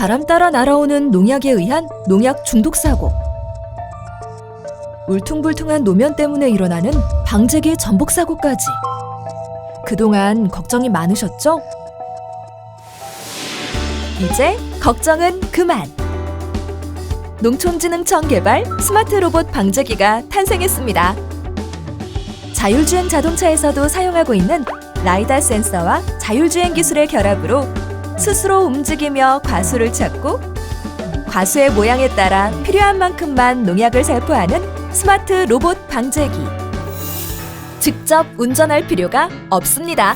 바람 따라 날아오는 농약에 의한 농약 중독 사고. 울퉁불퉁한 노면 때문에 일어나는 방제기 전복 사고까지. 그동안 걱정이 많으셨죠? 이제 걱정은 그만. 농촌진흥청 개발 스마트 로봇 방제기가 탄생했습니다. 자율주행 자동차에서도 사용하고 있는 라이다 센서와 자율주행 기술의 결합으로 스스로 움직이며 과수를 찾고 과수의 모양에 따라 필요한 만큼만 농약을 살포하는 스마트 로봇 방제기. 직접 운전할 필요가 없습니다.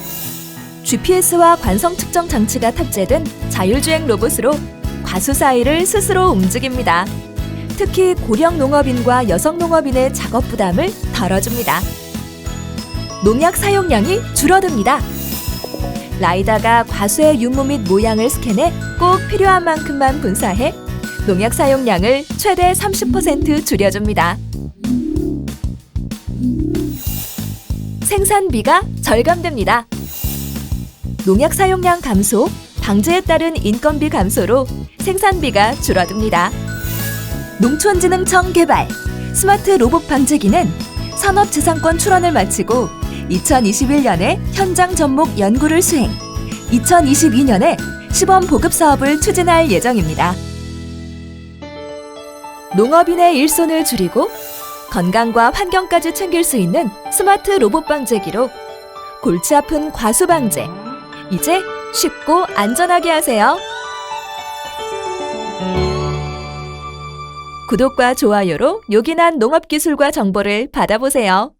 GPS와 관성 측정 장치가 탑재된 자율주행 로봇으로 과수 사이를 스스로 움직입니다. 특히 고령 농업인과 여성 농업인의 작업 부담을 덜어줍니다. 농약 사용량이 줄어듭니다. 라이다가 과수의 유무 및 모양을 스캔해 꼭 필요한 만큼만 분사해 농약 사용량을 최대 30% 줄여줍니다. 생산비가 절감됩니다. 농약 사용량 감소, 방제에 따른 인건비 감소로 생산비가 줄어듭니다. 농촌진흥청 개발 스마트 로봇 방제기는 산업재산권 출원을 마치고 2021년에 현장 접목 연구를 수행, 2022년에 시범 보급 사업을 추진할 예정입니다. 농업인의 일손을 줄이고 건강과 환경까지 챙길 수 있는 스마트 로봇 방제기로 골치 아픈 과수 방제, 이제 쉽고 안전하게 하세요. 구독과 좋아요로 요긴한 농업 기술과 정보를 받아보세요.